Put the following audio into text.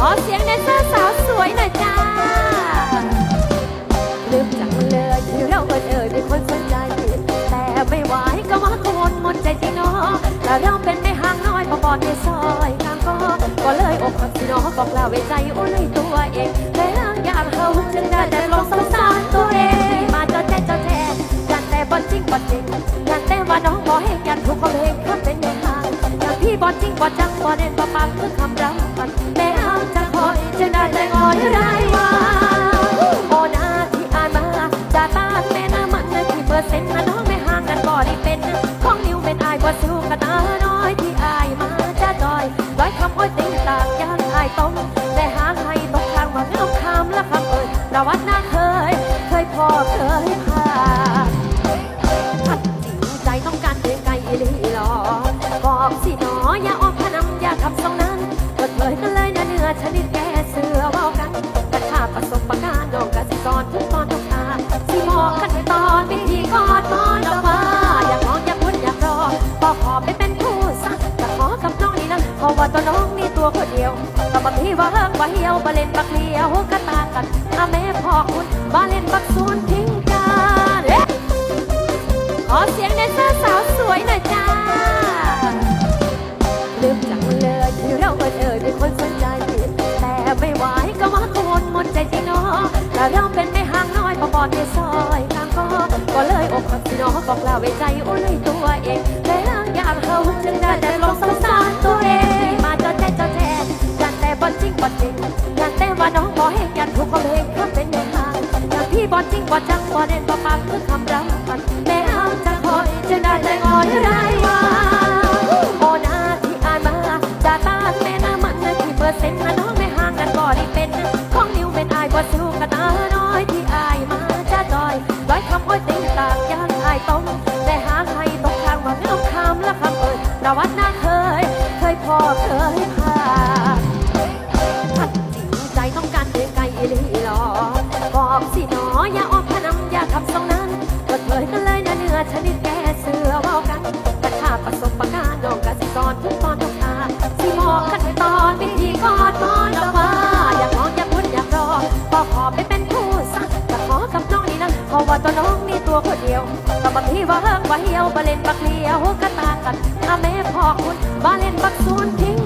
ขอเสียงแดนเซอร์สาวสวยหน่อยจ้าลืมจังเลยที่เราเอิญเอ่ยเป็นคนสนใจ แต่ไม่ไหวก็ว่ากังวลหมดใจจริงเนาะแต่เราเป็นไม่ห่างน้อยพอบอดในซอยกลางก็ก็เลยอกหักสิเนาะบอกลาไว้ใจอุ้ยตัวเองแล้วอยากเขาจึงได้แต่ลองสงสารตัวเองมาเจอแจ้เจอแจ้ยันแต่บอลจริงบอลจริง บอลจริงบ่จังบ่เด่นบ่ปังคือคำรำพันแม่อ้างจะคอยจะได้แต่งอยไรว่า ว่าตัวน้องมีตัวคนเดียวกับบางทีว่าเฮิงว่าเหี่ยวมาเล่นบักเลียวก็ตางกันถ้าแม่พ่อคุณมาเล่นบักซูนทิ้งกันเอ๊ะขอเสียงแดนเซอร์สาวสวยหน่อยจ้าลืมจังเลยที่เราเอิญเอ่ยเป็นคนสนใจ แต่ไม่ไหวก็ว่ากังวลหมดใจจริงเนาะแต่เราเป็นไม่ห่างน้อยพอบอดในซอยกลางก็ก็เลยอกหักสิเนาะบอกลาไว้ใจอุ้ยตัวเอง ให้ยันถูกเขาเพลงเขาเป็นไม่ห่างอยางพี่บอลจริงบอลจังบอเด่นบอปังคือคำรำพันแม่อ้างจะคอยจึงได้แต่อยได้ว่าโอนาที่อายมาจะตาแม่น้ำมันนะที่เปอร์เซ็นต์นะน้องไม่ห่างกันบ่ได้เป็นของนิ้วเป็นอายบ่สู้กันอาน้อยที่อายมาจะดอยร้อยคำอ้อยติงตากยางอายต้องแต่หาให้ตกทางว่าเงาคำและคำเอ่ยประวัติน่า ตอนทุกตอนทุกทาสิบอกขั้นตอนวิธีกอดมอนดอว่าอยากมองอยากพ้นอยากรอบอกขอไปเป็นผู้สักแต่ขอกับน้องนี่นะเพราะว่าตัวน้องมีตัวคนเดียวก็บางทีว่าเฮิงว่าเหี่ยวบาเล่นบักเลียวก็ตากันถ้าแม่พอคุณบาเล่นบักซูนทิ้ง